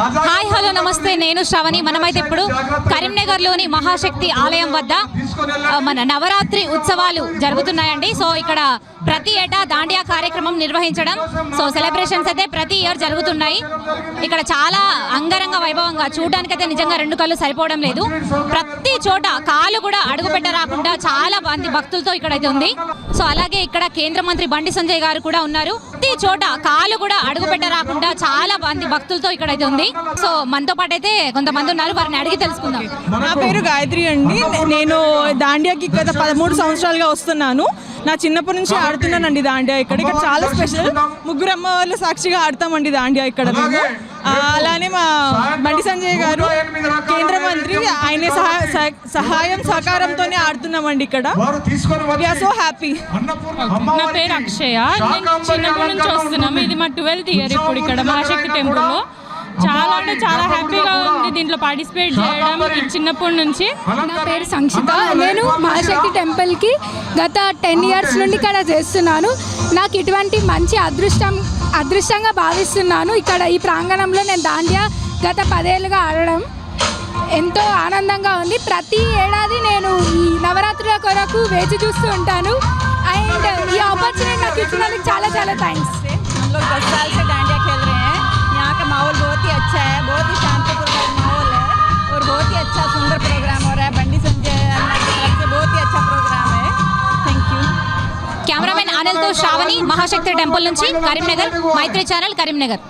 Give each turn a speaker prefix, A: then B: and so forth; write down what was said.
A: Hi, ho. నమస్తే. నేను శ్రవణి. మనమైతే ఇప్పుడు కరీంనగర్లోని మహాశక్తి ఆలయం వద్ద మన నవరాత్రి ఉత్సవాలు జరుగుతున్నాయండి. సో ఇక్కడ ప్రతి ఏటా దాండియా కార్యక్రమం నిర్వహించడం. సో సెలబ్రేషన్స్ అయితే ప్రతి ఇయర్ జరుగుతున్నాయి. ఇక్కడ చాలా అంగరంగ వైభవంగా చూడడానికి అయితే నిజంగా రెండు కళ్ళు సరిపోవడం లేదు. ప్రతి చోట కాలు కూడా అడుగు పెట్టరాకుండా చాలా మంది భక్తులతో ఇక్కడైతే ఉంది. సో అలాగే ఇక్కడ కేంద్ర మంత్రి బండి సంజయ్ గారు కూడా ఉన్నారు. ప్రతి చోట కాలు కూడా అడుగు పెట్టరాకుండా చాలా మంది భక్తులతో ఇక్కడైతే ఉంది. సో మనతో పాటు అయితే కొంతమంది ఉన్నారు. వారిని అడిగి తెలుసుకుందాం.
B: నా పేరు గాయత్రి అండి. నేను దాండియాకి గత పదమూడు సంవత్సరాలుగా వస్తున్నాను. నా చిన్నప్పటి నుంచి ఆడుతున్నానండి దాండియా ఇక్కడ. ఇక్కడ చాలా స్పెషల్. ముగ్గురు అమ్మవార్ల సాక్షిగా ఆడతామండి దాండియా ఇక్కడ మేము. అలానే మా బండి సంజయ్ గారు కేంద్ర మంత్రి ఆయన సహా- సహ- సహాయం సహకారంతోనే ఆడుతున్నామండి ఇక్కడ. సో హ్యాపీ
C: నా పేరు అక్షయ. నేను చిన్నప్పటి నుంచి వస్తున్నాం ఇది మా ట్వెల్త్ ఇయర్ ఇప్పుడు ఇక్కడ మహాశక్తి టెంపుల్లో. చాలా అంటే చాలా హ్యాపీగా ఉంది దీంట్లో పార్టిసిపేట్ చేయడం చిన్నప్పటి నుంచి.
D: నా పేరు సంక్షిత. నేను మహాశక్తి టెంపుల్కి గత టెన్ ఇయర్స్ నుండి ఇక్కడ చేస్తున్నాను. నాకు ఇటువంటి మంచి అదృష్టం అదృష్టంగా భావిస్తున్నాను. ఇక్కడ ఈ ప్రాంగణంలో నేను దాండియా గత పదేళ్ళుగా ఆడడం ఎంతో ఆనందంగా ఉంది. ప్రతి ఏడాది నేను ఈ నవరాత్రుల కొరకు వేచి చూస్తూ ఉంటాను. అండ్ ఈ ఆపర్చునిటీ నాకు ఇచ్చినందుకు చాలా చాలా థ్యాంక్స్
A: అనిల్తో శ్రావణి మహాశక్తి టెంపుల్ నుంచి కరీంనగర్ మైత్రి ఛానల్ కరీంనగర్.